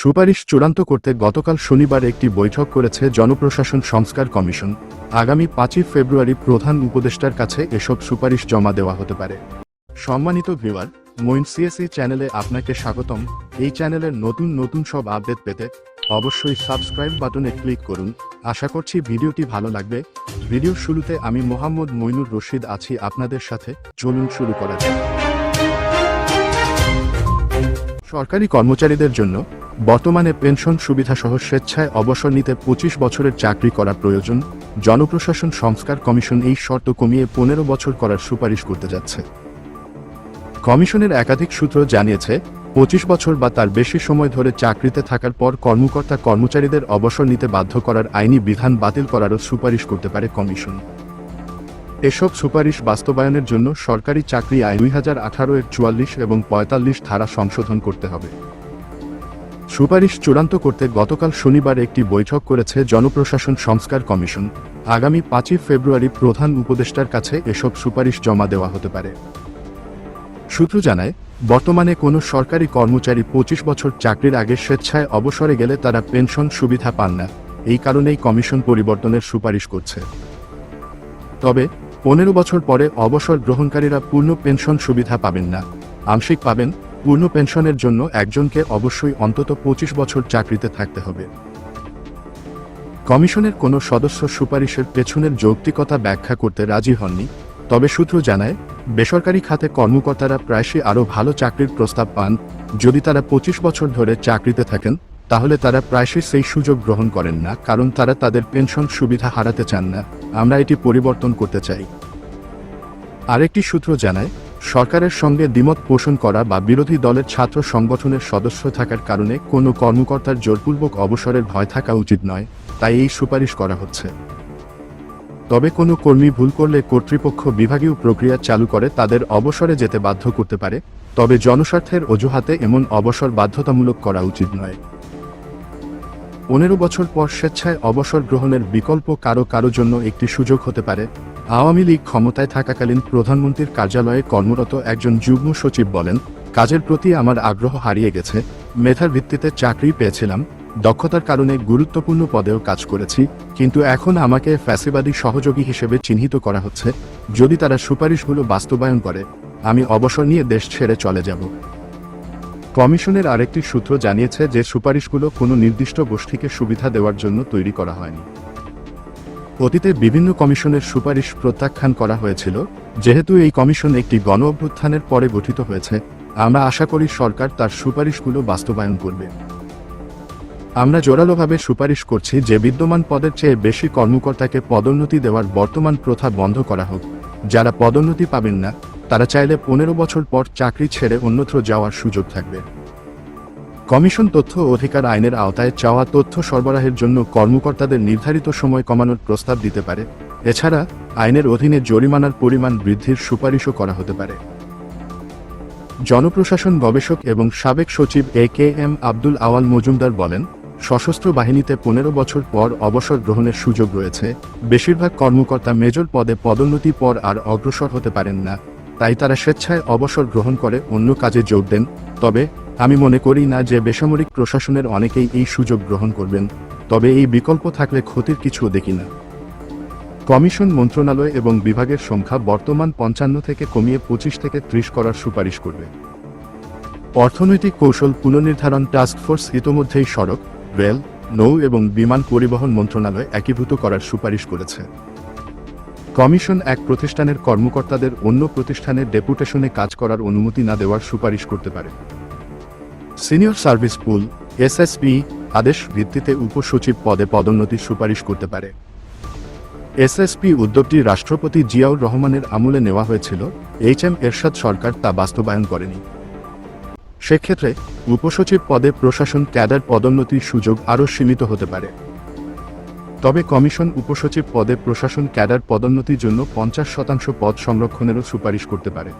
সুপারিশ চূড়ান্ত করতে গতকাল শনিবার একটি বৈঠক করেছে জনপ্রশাসন সংস্কার কমিশন। আগামী পাঁচই ফেব্রুয়ারি প্রধান উপদেষ্টার কাছে এসব সুপারিশ জমা দেওয়া হতে পারে। সম্মানিত ভিউয়ার মইন সিএসি চ্যানেলে আপনাকে স্বাগতম। এই চ্যানেলের নতুন নতুন সব আপডেট পেতে অবশ্যই সাবস্ক্রাইব বাটনে ক্লিক করুন। আশা করছি ভিডিওটি ভালো লাগবে। ভিডিওর শুরুতে আমি মোহাম্মদ মইনুর রশিদ আছি আপনাদের সাথে। চলুন শুরু করা যাক। সরকারি কর্মচারীদের জন্য বর্তমানে পেনশন সুবিধাসহ স্বেচ্ছায় অবসর নিতে পঁচিশ বছরের চাকরি করা প্রয়োজন, জনপ্রশাসন সংস্কার কমিশন এই শর্ত কমিয়ে পনেরো বছর করার সুপারিশ করতে যাচ্ছে। কমিশনের একাধিক সূত্র জানিয়েছে, পঁচিশ বছর বা তার বেশি সময় ধরে চাকরিতে থাকার পর কর্মকর্তা কর্মচারীদের অবসর নিতে বাধ্য করার আইনি বিধান বাতিল করারও সুপারিশ করতে পারে কমিশন। এসব সুপারিশ বাস্তবায়নের জন্য সরকারি চাকরি আইন দুই হাজার আঠারো এর চুয়াল্লিশ এবং পঁয়তাল্লিশ ধারা সংশোধন করতে হবে। সুপারিশ চূড়ান্ত করতে গতকাল শনিবার একটি বৈঠক করেছে জনপ্রশাসন সংস্কার কমিশন। আগামী পাঁচই ফেব্রুয়ারি প্রধান উপদেষ্টার কাছে এসব সুপারিশ জমা দেওয়া হতে পারে। সূত্র জানায়, বর্তমানে কোনো সরকারি কর্মচারী পঁচিশ বছর চাকরির আগে স্বেচ্ছায় অবসরে গেলে তারা পেনশন সুবিধা পান না। এই কারণেই কমিশন পরিবর্তনের সুপারিশ করছে। তবে, পনেরো বছর পরে অবসর গ্রহণকারীরা পূর্ণ পেনশন সুবিধা পাবেন না। আংশিক পাবেন পূর্ণ পেনশনের জন্য একজনকে অবশ্যই অন্তত পঁচিশ বছর চাকরিতে থাকতে হবে। কমিশনের কোনো সদস্য সুপারিশের পেছনের যৌক্তিকতা ব্যাখ্যা করতে রাজি হননি, তবে সূত্র জানায়, বেসরকারি খাতে কর্মকর্তারা প্রায়শই আরও ভালো চাকরির প্রস্তাব পান, যদি তারা পঁচিশ বছর ধরে চাকরিতে থাকেন, তাহলে তারা প্রায়শই সেই সুযোগ গ্রহণ করেন না, কারণ তারা তাদের পেনশন সুবিধা হারাতে চান না। আমরা এটি পরিবর্তন করতে চাই। আরেকটি সূত্র জানায় সরকারের সঙ্গে দ্বিমত পোষণ করা বা বিরোধী দলের ছাত্র সংগঠনের সদস্য থাকার কারণে কোনো কর্মকর্তার জোরপূর্বক অবসরের ভয় থাকা উচিত নয়, তাই এই সুপারিশ করা হচ্ছে। তবে কোনো কর্মী ভুল করলে কর্তৃপক্ষ বিভাগীয় প্রক্রিয়া চালু করে তাদের অবসরে যেতে বাধ্য করতে পারে, তবে জনস্বার্থের অজুহাতে এমন অবসর বাধ্যতামূলক করা উচিত নয়। পনেরো বছর পর স্বেচ্ছায় অবসর গ্রহণের বিকল্প কারও কারও জন্য একটি সুযোগ হতে পারে আওয়ামী লীগ ক্ষমতায় থাকাকালীন প্রধানমন্ত্রীর কার্যালয়ে কর্মরত একজন যুগ্ম সচিব বলেন, কাজের প্রতি আমার আগ্রহ হারিয়ে গেছে, মেধার ভিত্তিতে চাকরি পেয়েছিলাম, দক্ষতার কারণে গুরুত্বপূর্ণ পদেও কাজ করেছি, কিন্তু এখন আমাকে ফ্যাসিবাদী সহযোগী হিসেবে চিহ্নিত করা হচ্ছে, যদি তারা সুপারিশগুলো বাস্তবায়ন করে, আমি অবসর নিয়ে দেশ ছেড়ে চলে যাব। কমিশনের আরেকটি সূত্র জানিয়েছে যে সুপারিশগুলো কোনো নির্দিষ্ট গোষ্ঠীকে সুবিধা দেওয়ার জন্য তৈরি করা হয়নি। অতীতে বিভিন্ন কমিশনের সুপারিশ প্রত্যাখ্যান করা হয়েছিল, যেহেতু এই কমিশন একটি গণ অভ্যুত্থানের পরে গঠিত হয়েছে, আমরা আশা করি সরকার তার সুপারিশগুলো বাস্তবায়ন করবে। আমরা জোরালোভাবে সুপারিশ করছি যে বিদ্যমান পদের চেয়ে বেশি কর্মকর্তাকে পদোন্নতি দেওয়ার বর্তমান প্রথা বন্ধ করা হোক। যারা পদোন্নতি পাবেন না, তারা চাইলে পনেরো বছর পর চাকরি ছেড়ে অন্যত্র যাওয়ার সুযোগ থাকবে। কমিশন তথ্য অধিকার আইনের আওতায় চাওয়া তথ্য সরবরাহের জন্য কর্মকর্তাদের নির্ধারিত সময় কমানোর প্রস্তাব দিতে পারে। এছাড়া, আইনের অধীনে জরিমানার পরিমাণ বৃদ্ধির সুপারিশও করা হতে পারে। জনপ্রশাসন গবেষক এবং সাবেক সচিব A K M Abdul Awal Majumdar বলেন, সশস্ত্র বাহিনীতে পনেরো বছর পর অবসর গ্রহণের সুযোগ রয়েছে। বেশিরভাগ কর্মকর্তা মেজর পদে পদোন্নতি পর আর অগ্রসর হতে পারেন না। তাই তারা স্বেচ্ছায় অবসর গ্রহণ করে অন্য কাজে যোগ দেন। তবে আমি মনে করি না যে বেসামরিক প্রশাসনের অনেকেই এই সুযোগ গ্রহণ করবেন, তবে এই বিকল্প থাকলে ক্ষতির কিছুও দেখি না। কমিশন মন্ত্রণালয় এবং বিভাগের সংখ্যা বর্তমান পঞ্চান্ন থেকে কমিয়ে পঁচিশ থেকে ত্রিশ করার সুপারিশ করবে। অর্থনৈতিক কৌশল পুনর্নির্ধারণ টাস্কফোর্স ইতোমধ্যেই সড়ক, রেল, নৌ এবং বিমান পরিবহন মন্ত্রণালয় একীভূত করার সুপারিশ করেছে। কমিশন এক প্রতিষ্ঠানের কর্মকর্তাদের অন্য প্রতিষ্ঠানের ডেপুটেশনে কাজ করার অনুমতি না দেওয়ার সুপারিশ করতে পারে। সিনিয়র সার্ভিস পুল এসএসপি আদেশ ভিত্তিতে উপসচিব পদে পদোন্নতির সুপারিশ করতে পারে। এসএসপি উদ্যোগটি রাষ্ট্রপতি জিয়াউর রহমানের আমলে নেওয়া হয়েছিল, এইচ এম এরশাদ সরকার তা বাস্তবায়ন করেনি। সেক্ষেত্রে উপসচিব পদে প্রশাসন ক্যাডার পদোন্নতির সুযোগ আরও সীমিত হতে পারে। তবে কমিশন উপসচিব পদে প্রশাসন ক্যাডার পদোন্নতির জন্য পঞ্চাশ শতাংশ পদ সংরক্ষণেরও সুপারিশ করতে পারে।